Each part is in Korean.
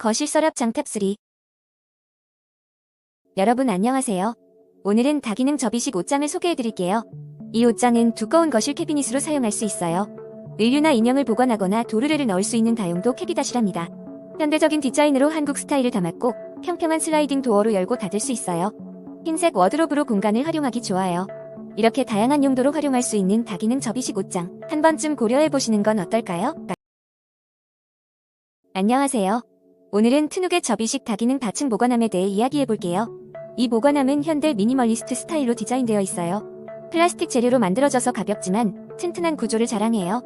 거실 서랍 장탑 3 여러분 안녕하세요. 오늘은 다기능 접이식 옷장을 소개해드릴게요. 이 옷장은 두꺼운 거실 캐비닛으로 사용할 수 있어요. 의류나 인형을 보관하거나 도르래를 넣을 수 있는 다용도 캐비닷이랍니다. 현대적인 디자인으로 한국 스타일을 담았고 평평한 슬라이딩 도어로 열고 닫을 수 있어요. 흰색 워드로브로 공간을 활용하기 좋아요. 이렇게 다양한 용도로 활용할 수 있는 다기능 접이식 옷장 한 번쯤 고려해보시는 건 어떨까요? 안녕하세요. 오늘은 트눅의 접이식 다기능 다층 보관함에 대해 이야기해볼게요. 이 보관함은 현대 미니멀리스트 스타일로 디자인되어 있어요. 플라스틱 재료로 만들어져서 가볍지만 튼튼한 구조를 자랑해요.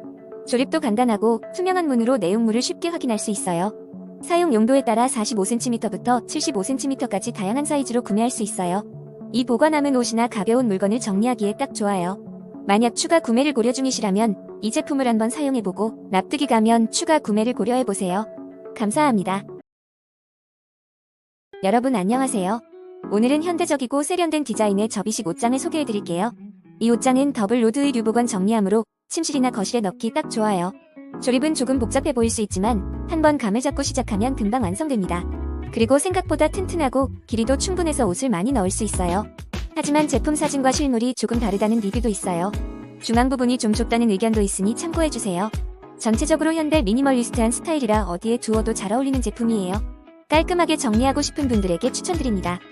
조립도 간단하고 투명한 문으로 내용물을 쉽게 확인할 수 있어요. 사용 용도에 따라 45cm부터 75cm까지 다양한 사이즈로 구매할 수 있어요. 이 보관함은 옷이나 가벼운 물건을 정리하기에 딱 좋아요. 만약 추가 구매를 고려 중이시라면 이 제품을 한번 사용해보고 납득이 가면 추가 구매를 고려해보세요. 감사합니다. 여러분 안녕하세요. 오늘은 현대적이고 세련된 디자인의 접이식 옷장을 소개해드릴게요. 이 옷장은 더블 로드의 류보건 정리함으로 침실이나 거실에 넣기 딱 좋아요. 조립은 조금 복잡해 보일 수 있지만 한번 감을 잡고 시작하면 금방 완성됩니다. 그리고 생각보다 튼튼하고 길이도 충분해서 옷을 많이 넣을 수 있어요. 하지만 제품 사진과 실물이 조금 다르다는 리뷰도 있어요. 중앙 부분이 좀 좁다는 의견도 있으니 참고해주세요. 전체적으로 현대 미니멀리스트한 스타일이라 어디에 두어도 잘 어울리는 제품이에요. 깔끔하게 정리하고 싶은 분들에게 추천드립니다. 네.